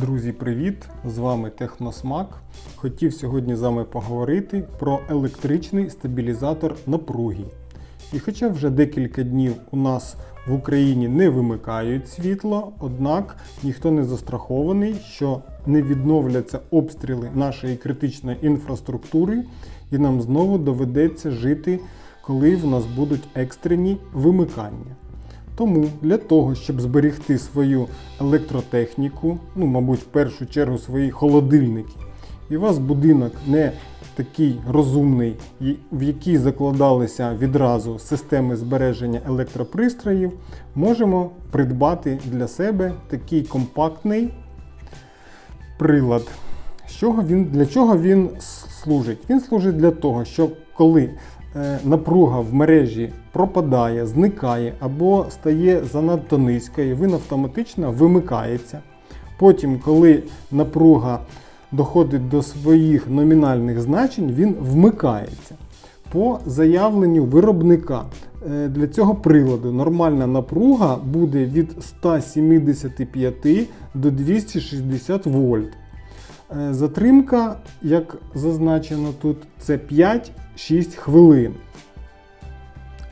Друзі, привіт! З вами Техносмак. Хотів сьогодні з вами поговорити про електричний стабілізатор напруги. І хоча вже декілька днів у нас в Україні не вимикають світло, однак ніхто не застрахований, що не відновляться обстріли нашої критичної інфраструктури, і нам знову доведеться жити, коли в нас будуть екстрені вимикання. Тому для того, щоб зберегти свою електротехніку, ну, мабуть, в першу чергу свої холодильники, і у вас будинок не такий розумний, в який закладалися відразу системи збереження електропристроїв, можемо придбати для себе такий компактний прилад. З чого він, для чого він служить? Він служить для того, щоб коли е, напруга в мережі пропадає, зникає або стає занадто низькою, він автоматично вимикається. Потім, коли напруга доходить до своїх номінальних значень, він вмикається. По заявленню виробника е, для цього приладу нормальна напруга буде від 175 до 260 вольт. Е, Затримка, як зазначено тут, це 5-6 хвилин.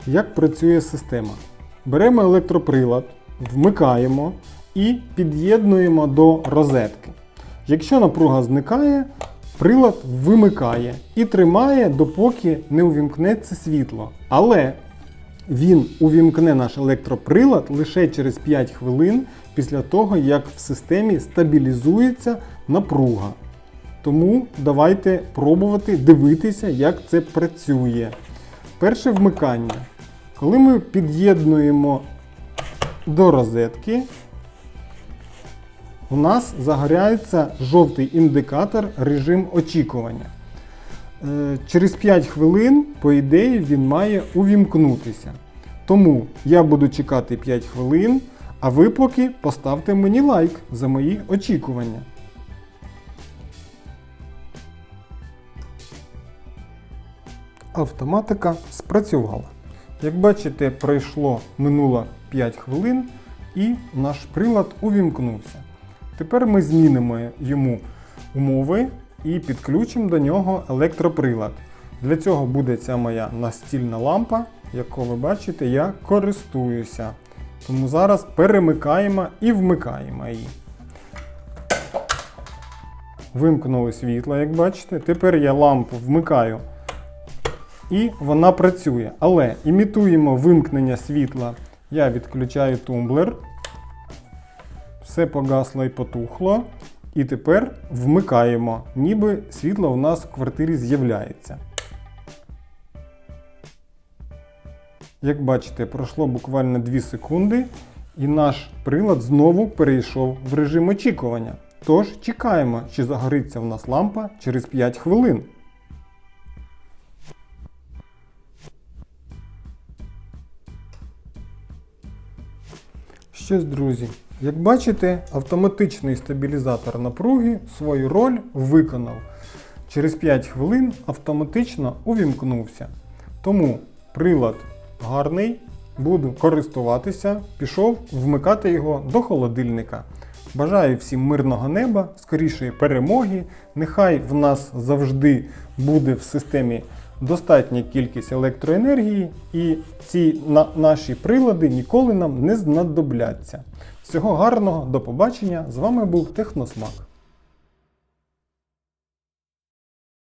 Як працює система? Беремо електроприлад, вмикаємо і під'єднуємо до розетки. Якщо напруга зникає, прилад вимикає і тримає, допоки не увімкнеться світло. Але він увімкне наш електроприлад лише через 5 хвилин після того, як в системі стабілізується напруга. Тому давайте пробувати дивитися, як це працює. Перше вмикання. Коли ми під'єднуємо до розетки, у нас загоряється жовтий індикатор режим очікування. Е, Через 5 хвилин, по ідеї, він має увімкнутися. Тому я буду чекати 5 хвилин, а ви поки поставте мені лайк за мої очікування. Автоматика спрацювала. Як бачите, пройшло минуло 5 хвилин і наш прилад увімкнувся. Тепер ми змінимо йому умови і підключимо до нього електроприлад. Для цього буде ця моя настільна лампа, яку ви бачите, я користуюся. Тому зараз перемикаємо і вмикаємо її. Вимкнули світло, як бачите. Тепер я лампу вмикаю і вона працює. Але імітуємо вимкнення світла. Я відключаю тумблер. Все погасло і потухло. І тепер вмикаємо, ніби світло у нас в квартирі з'являється. Як бачите, пройшло буквально 2 секунди, і наш прилад знову перейшов в режим очікування. Тож чекаємо, чи загориться в нас лампа через 5 хвилин. Що ж, друзі, як бачите, автоматичний стабілізатор напруги свою роль виконав. Через 5 хвилин автоматично увімкнувся. Тому прилад гарний, буду користуватися, пішов вмикати його до холодильника. Бажаю всім мирного неба, скорішої перемоги. Нехай в нас завжди буде в системі достатня кількість електроенергії, і ці на- наші прилади ніколи нам не знадобляться. Всього гарного, до побачення! З вами був Техносмак.